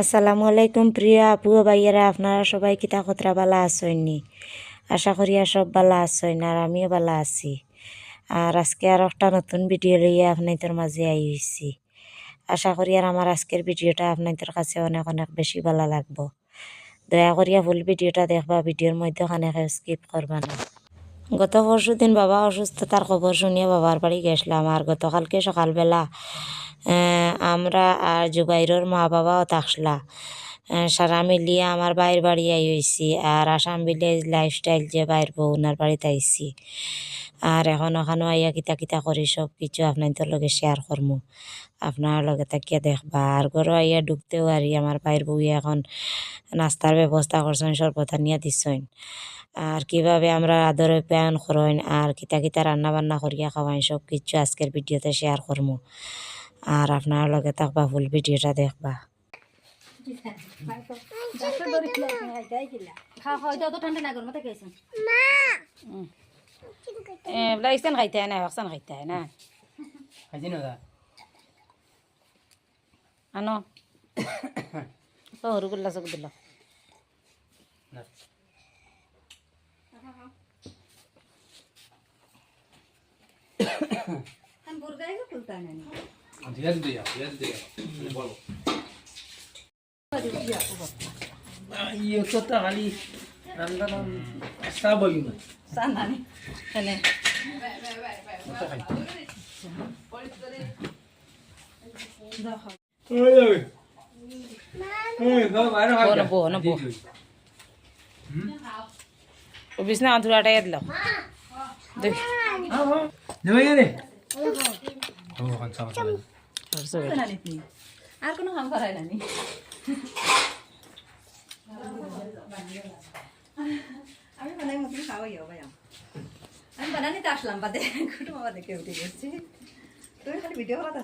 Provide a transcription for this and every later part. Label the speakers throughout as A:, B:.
A: আসসালামু আলাইকুম প্রিয় আপু ভাইয়েরা, আপনারা সবাই কিতা খতরা বালা আসইনি আশা করি সব বালা আসইন আর আমিও বালা আছি। আর আজকে আর একটা নতুন ভিডিও লইয়া আপনাদের মাঝে আই হইছি আশা করি আর আমার আজকের ভিডিওটা আপনাদের কাছে অনেক অনেক বেশি ভালো লাগবো। দয়া করিয়া ফুল ভিডিওটা দেখবা, ভিডিওর মধ্যে খানেকে স্কিপ করবা না। গত পরশু দিন বাবা অসুস্থতার খবর শুনিয়ে বাবার বাড়ি গেছিলাম। আর গতকালকে সকালবেলা আমরা আর জুবাইরোর মা বাবাও থাকসলা সারা মিলিয়ে আমার বাইর বাড়ি আই হয়েছি আর আসাম ভিলেজ লাইফস্টাইল যে বাইর বউনার বাড়িতে আইছি। আর এখন ওখানেও আইয়া কিতা কিতা করি, সব কিছু আপনাদের লগে শেয়ার করমু। আপনার লগে তাকিয়া দেখবা। আর ঘরও আইয়া ঢুকতেও আরি আমার বাইর বউয়ে এখন নাস্তার ব্যবস্থা করছেন সর্বতানিয়া দিছেন আর কীভাবে আমরা আদর প্যান করেন আর কিতা কিতা রান্না বান্না করিয়া খাওয়াইন সব কিছু আজকের ভিডিওতে শেয়ার করমু আর আপনার লগে থাকবা ফুল ভিডিওটা দেখবা।
B: খাওয়া দাওয়া ঠান্ডা না গরম থেকে
C: হয় হয় হরুগুল্লা চোখ দিল
D: না
B: আমি বুর্গাই গো খুলতা না
D: ঠিক আছে দিয়া ঠিক আছে দিয়া বলো ইয়ে তা খালি রান্না আস্তা বলি না
B: এনে।
C: বো না, বো না, বো। ও বিছনা আঁধুরাটাই দিল। দেখ।
B: আর কোনো কাম করাই না নি আমি বানাই মতন খাওয়াই হবে আমি বানানিতে আসলাম বাদে। কুটুম দেখে উঠে গেছি। তুমি খালি ভিডিও করা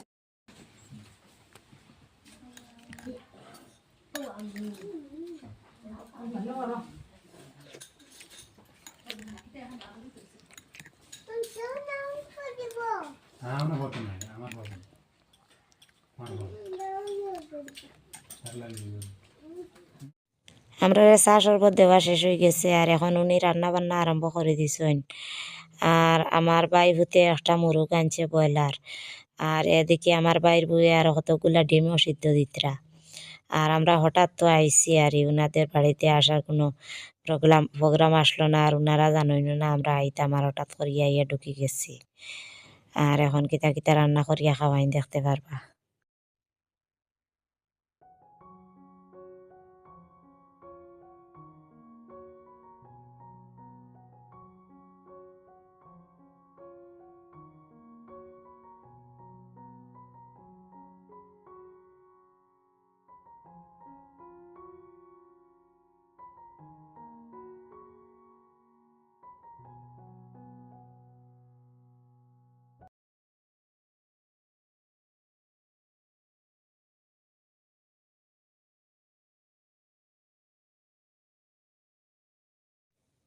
D: আমরা
A: চা শরবত দেওয়া শেষ হয়ে গেছে আর এখন উনি রান্না বান্না আরম্ভ করে দিছেন। আর আমার ভাই ভূতে একটা মুরগ আনছে ব্রয়লার। আর এদিকে আমার বাইর বউয়ে আর কতগুলা ডিমও সিদ্ধ দিতরা। আর আমরা হঠাৎ তো আইসি আর উনাদের বাড়িতে আসার কোনো প্রোগ্রাম প্রোগ্রাম আসলো না আর উনারা জানোই না আমরা আইতাম আর হঠাৎ করিয়া ইয়া ঢুকি গেছি। আর এখন কিতা কিতা রান্না করিয়া খাওয়াইন দেখতে পারবা।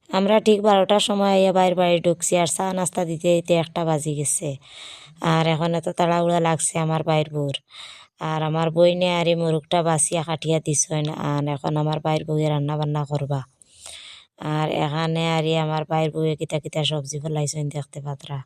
A: আমরা ঠিক বারোটার সময় এই বাইর বাড়ি ঢুকছি আর চা নাস্তা দিতে দিতে একটা বাজি গেছে। আর এখন এত তাড়াহুড়া লাগছে আমার বাইর বউর। আর আমার বই নিয়ে আর এই মুরুখটা বাঁচিয়া কাটিয়া দিছেন আর এখন আমার বাইর বউয়ে রান্না বান্না করবা। আর এখানে আর আমার বাইর বউয়ে কিতা কিতা সবজি ফেলাইছেন দেখতে পাত্রা।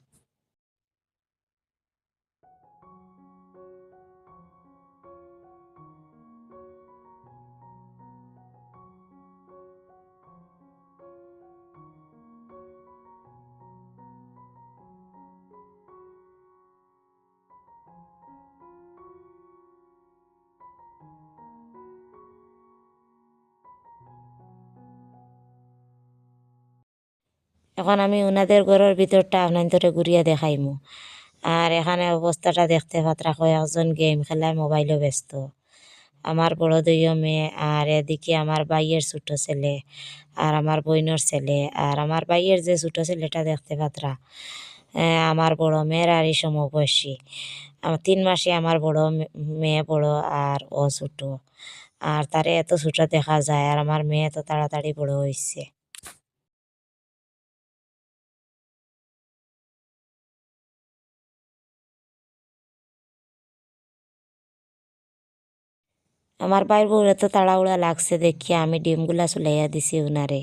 A: এখন আমি ওনাদের ঘরের ভিতরটা আপনাদের ঘুরিয়া দেখাইমু আর এখানে অবস্থাটা দেখতে পাত্রা কয়েকজন গেম খেলায় মোবাইলও ব্যস্ত। আমার বড় দুইও মেয়ে আর এদিকে আমার বাইয়ের ছোট ছেলে আর আমার বইনের ছেলে আর আমার বাইয়ের যে ছোট ছেলেটা দেখতে পাত্রা আমার বড় মেয়ের আর এই সমবয়সী। আমার তিন মাসে আমার বড় মেয়ে বড় আর ও ছোট। আর তারে এত ছোট দেখা যায় আর আমার মেয়ে তো তাড়াতাড়ি বড় হয়েছে আমার বাইর বউরে তো তাড়াউড়া লাগছে দেখি আমি ডিমগুলা চুলাইয়া দিছি উনারে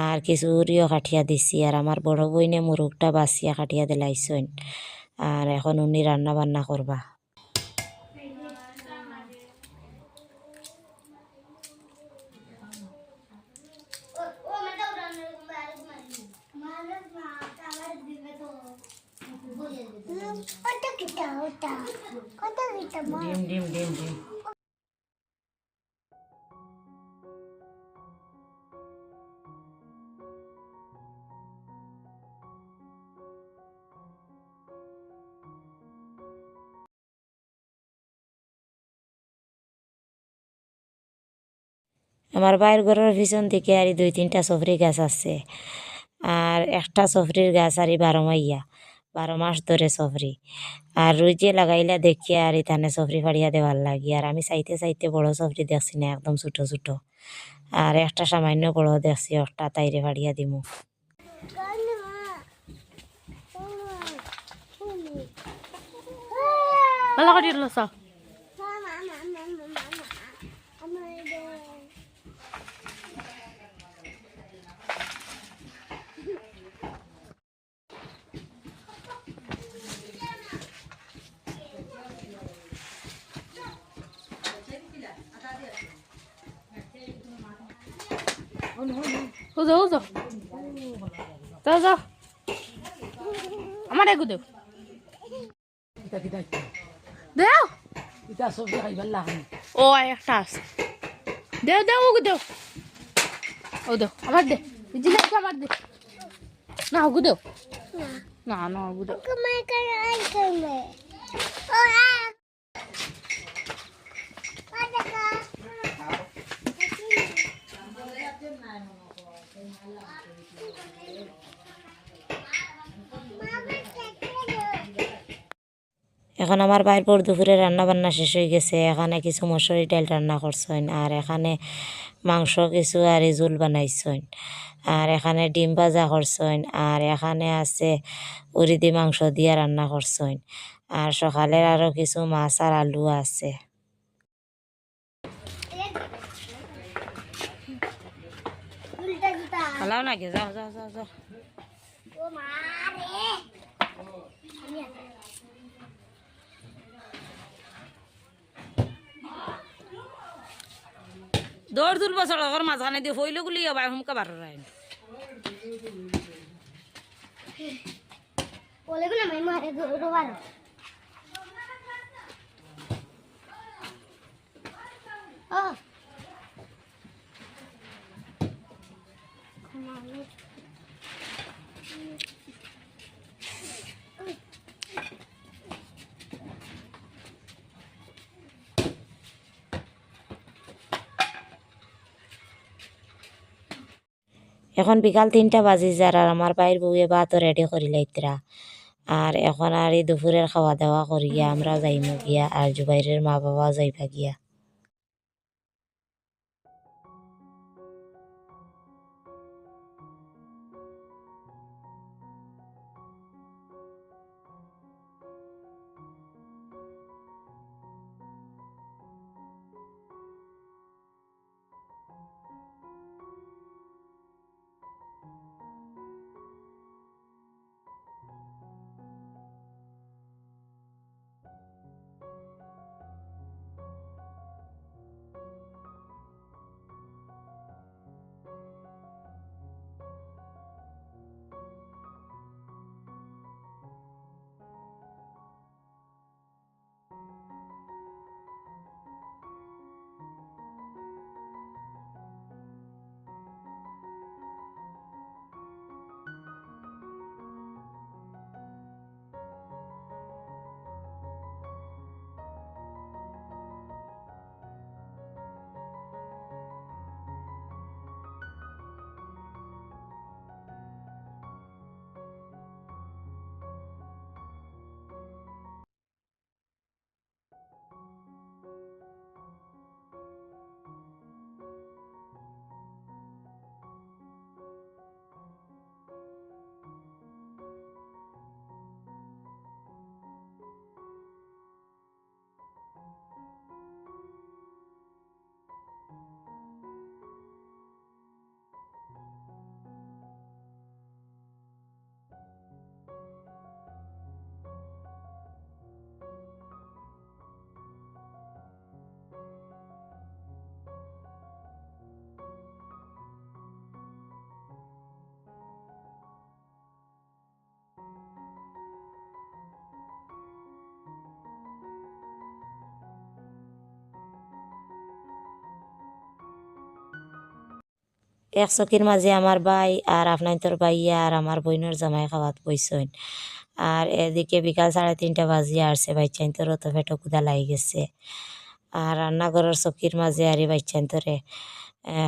A: আর কিছু উড়িও কাঠিয়া দিছি আর আমার বড় বইনে মুরগটা বাছিয়া কাঠিয়া দিলাইছইন আর এখন উনি রান্না বান্না করবা ডিম ডিম ডিম ডিম আমার বাইর ঘরের পিছন দিকে আর দুই তিনটা সফরি গাছ আছে। আর একটা সফরির গাছ আর বারো মাইয়া, বারো মাস ধরে সফরি। আর রুইজে লাগাইলা দেখি আর ইথানে সফরি ফাড়িয়া দেওয়ার লাগি। আর আমি চাইতে চাইতে বড় সফরি দেখছি না, একদম ছোট ছোট। আর একটা সামান্য বড় দেখছি, একটা তাইরে ফাড়িয়া দিমু।
C: ভালো করে উজো উজো যাও যাও। আমার এগু দেও। দেও। ও একটা আছে। দেও দেও ওগু দেও। ও, দেও, আমার দে। না আমার দে। না ওগু দেও। না না ওগু দেও।
A: এখন আমার বাইর পর দুপুরে রান্না বান্না শেষ হয়ে গেছে। এখানে কিছু মসুরি ডাল রান্না করছেন আর এখানে মাংস কিছু আর ঝোল বানাইছেন। আর এখানে ডিম ভাজা করছেন আর এখানে আছে উরিদি মাংস দিয়া রান্না করছেন। আর সকালের আরও কিছু মাছ আর আলু আছে।
C: ভালো নাকি যাও যাও যাও যাও। দৌড় তুলব সড়কের মাঝখানে দিয়ে হইলে গুলি বাই হুমকা বার
E: মারে রোবার ও
A: এখন বিকাল তিনটা বাজি যার আর আমার বাইর বউয়ে ভাতও রেডি করি লাইতরা আর এখন আর এই দুপুরের খাওয়া দাওয়া করিয়া আমরা যাইমু গিয়া আর জুবাইরের মা বাবাও যাইবা গিয়া। এক চকির মাঝে আমার ভাই আর আপনার ভাইয়া আর আমার বইনের জামাই খাওয়াত বইসইন আর এদিকে বিকাল সাড়ে তিনটা বাজিয়ে আসছে তোর তো ফেটো কুদা লাগি গেছে। আর রান্নাঘরের চকির মাঝে আরে বাইচান তোরে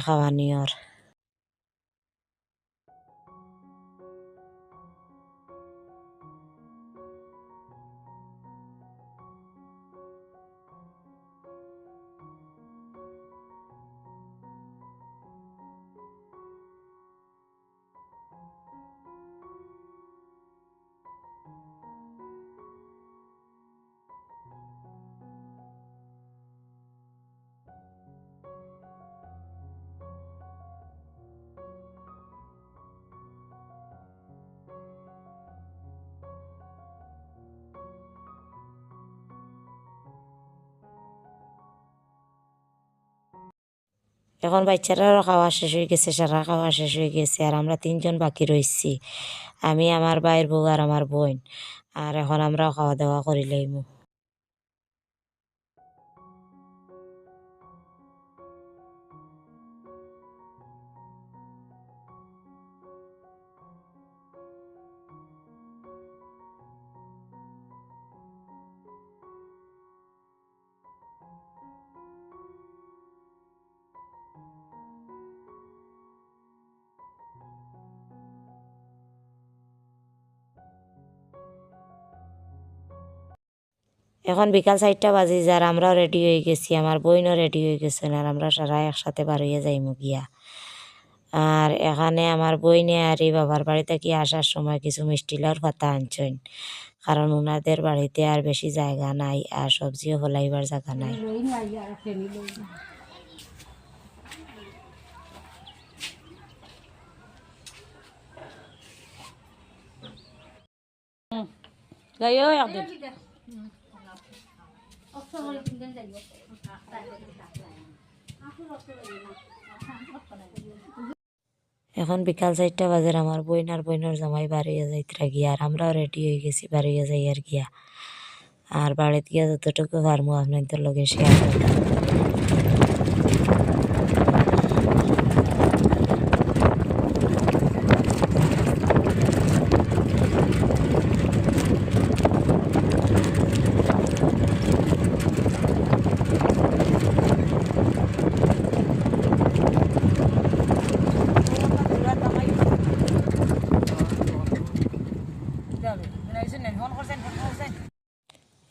A: খাওয়ানিওর এখন বাচ্চারাও খাওয়া শেষ হয়ে গেছে, সারা খাওয়া শেষ হয়ে গেছে, আর আমরা তিনজন বাকি রয়েছি আমি, আমার ভাইয়ের বউ আর আমার বোন। আর এখন আমরাও খাওয়া দাওয়া করি লইমু। এখন বিকাল চারটা বাজে, যার আমরাও রেডি হয়ে গেছি। আমার বইনও রেডি হয়ে গেছেন আর আমরা সারা একসাথে বার হয়ে যাইমু গিয়া। আর এখানে আমার বইনে আর এই বাবার বাড়িতে কি আসার সময় কিছু মিষ্টিলার পাতা আনছেন? কারণ ওনাদের বাড়িতে আর বেশি জায়গা নাই, আর সবজিও ফলাইবার জায়গা নাই। যাইও একদিন। এখন বিকাল চারটা বাজে, আমার বইন আর বইনের জামাই বাড়িয়ে যাইতরা গিয়া, আর আমরাও রেডি হয়ে গেছি, বাড়িয়ে যাই আর গিয়া। আর বাড়িতে গিয়া যতটুকু পারমু আপনাদের লগে শেয়ার করতাম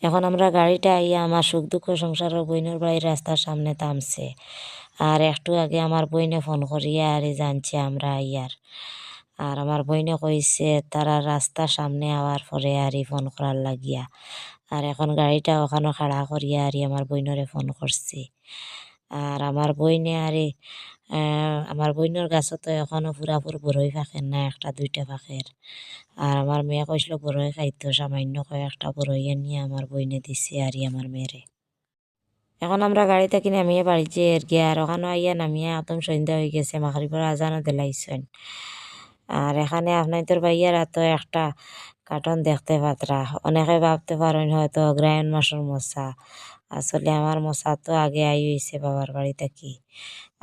A: এখন আমরা গাড়িটা আইয়া আমার সুখ দুঃখ সংসারের বইনের বাড়ির রাস্তার সামনে থামছে। আর একটু আগে আমার বইনে ফোন করিয়া আর জানছে আমরা আইয়ার। আর আমার বইনে কইছে, তারা রাস্তার সামনে আওয়ার পরে আর ফোন করার লাগিয়া। আর এখন গাড়িটা ওখানে খাড়া করিয়া আর আমার বইনরে ফোন করছি। আর আমার বইনে আর আমার বইনের গাছও তো এখনও পুরাপুর বড়ই ফাঁকের না একটা দুইটা ফাঁকের আর আমার মেয়ে কইছিল বড়ই খাইতো সামান্য কয়েকটা বড়ই নিয়ে আমার বইনে দিছে আর আমার মেয়েরে এখন আমরা গাড়িতে কিনে নামিয়ে বাড়ি যে এর গিয়ে আর ওখানে আইয়া নামিয়ে একদম সন্ধ্যা হয়ে গেছে মাখারিপুর আজানও দিলাইছেন আর এখানে আপনার তোর ভাইয়ারা তো একটা কার্টন দেখতে পাত্রা। অনেকে ভাবতে পারেন হয়তো অগ্রায়ণ মাসের মশা আসলে আমার মশা তো আগে আই হয়েছে বাবার বাড়ি থাকি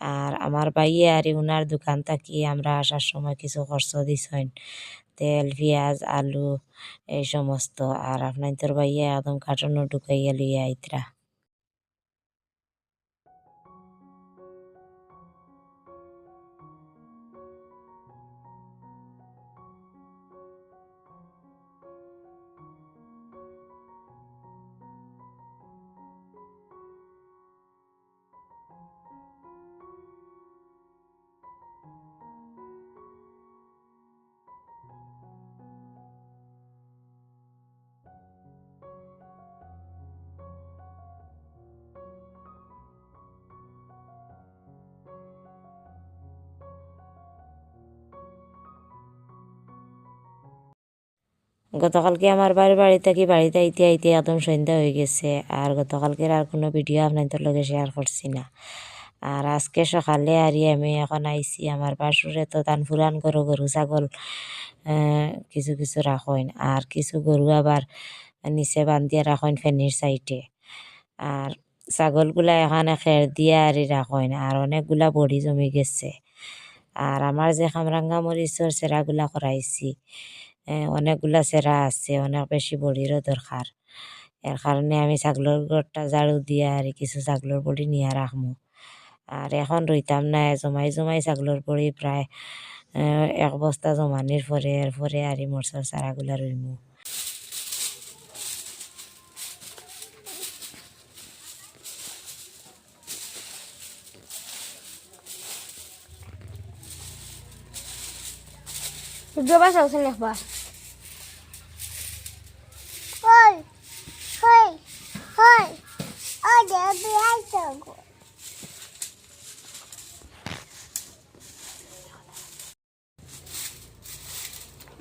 A: আর আমার বাইয়ে আর উনার দোকান থাকি আমরা আসার সময় কিছু খরচ দিছেন। তেল, পেঁয়াজ, আলু, এই সমস্ত। আর আপনার তোর বাইয়ে একদম কার্টনও ঢুকাইয়া লইয়া আইতরা। গতকালকে আমার বাড়ির বাড়ি থাকি, বাড়িতে আইতে আইতে একদম সন্ধ্যা হয়ে গেছে। আর গতকালকের আর কোনো ভিডিও আপনাদের লগে শেয়ার করছি না। আর আজকে সকালে আরি আমি এখন আইছি আমার বাসুরে তো তান ফুরান গরু গরু, ছাগল কিছু কিছু রাখেন আর কিছু গরু আবার নিচে বান্ধিয়া রাখেন ফেনির সাইডে। আর ছাগলগুলা এখানে খের দিয়া আরি রাখেন আর অনেকগুলা বড়ি জমি গেছে। আর আমার যে খামরাঙ্গা মরিচর সেরাগুলা করাইছি অনেকগুলা সেরা আছে অনেক বেশি বড়িরও দরকার এর কারণে আমি ছাগলের ঘরটা ঝাড়ু দিয়া আর কিছু ছাগলের বড়ি নিয়ে রাখবো আর এখন রইতাম না জমাই জমাই ছাগলের বড়ি প্রায় এক বস্তা জমানির পরে এরপরে আর মরসর চারাগুলা রইমু
E: জবা চাওচোন একবাৰ। হয়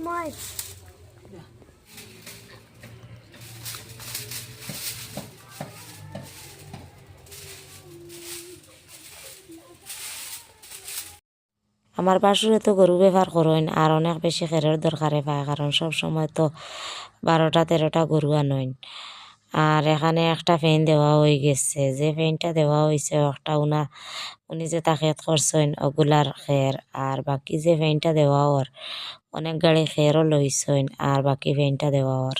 E: মই
A: আমার বাসুরে তো গরু ব্যবহার করেন আর অনেক বেশি খেরের দরকারে পায় কারণ সব সময় তো বারোটা তেরোটা গরু আনইন আর এখানে একটা ফ্যান দেওয়া হয়ে গেছে। যে ফ্যানটা দেওয়া হয়েছে একটা উনা, উনি যে তাকে করছেন, ওগুলার খের। আর বাকি যে ফ্যানটা দেওয়া ওর, অনেক গাড়ি খেরও লইছেন, আর বাকি ফ্যানটা দেওয়া ওর।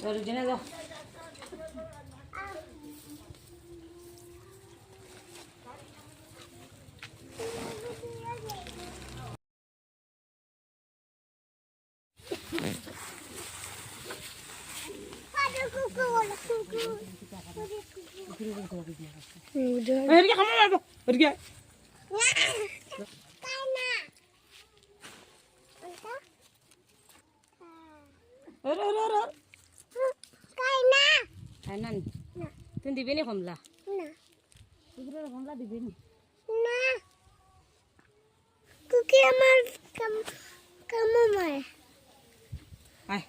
D: Baru jenis tuh eh, Pergi kamu, pergi.
A: খাইনান তুমি দিবি নি কমলা কমলা দিবি নি
E: কুকি আমার কাম কামো মারে
A: আয়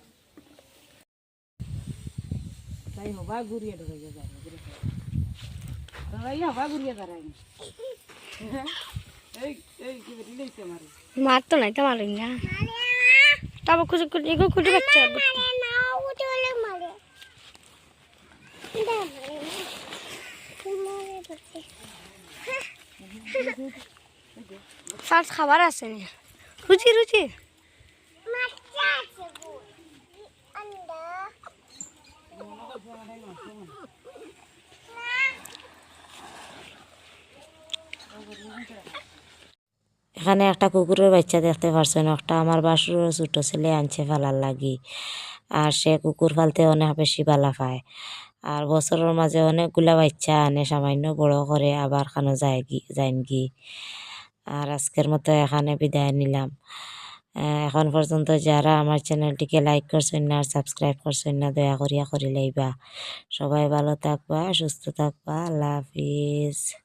A: তাই হবা ঘুরিয়ে ঢুকে যাবে
E: মার তো নাই তো মারি না তারপর খুঁজে খুঁজে খুঁজে পাচ্ছে খাবার আছে রুচি রুচি।
A: এখানে একটা কুকুরের বাচ্চা দেখতে পারছেন, একটা আমার বাসুরের ছোট ছেলে আনছে ফালার লাগি। আর সে কুকুর ফালতে অনেক বেশি বালা পায়। আর বছরের মাঝে অনেকগুলা বাচ্চা আনে, সামান্য বড় করে আবার খানো যায় গি, যাইন গি। আর আজকের মতো এখানে বিদায় নিলাম। এখন পর্যন্ত যারা আমার চ্যানেলটিকে লাইক করছেন না আর সাবস্ক্রাইব করছেন না, দয়া করিয়া করি লাইবা। সবাই ভালো থাকবা, সুস্থ থাকবা, আল্লাহ হাফিজ।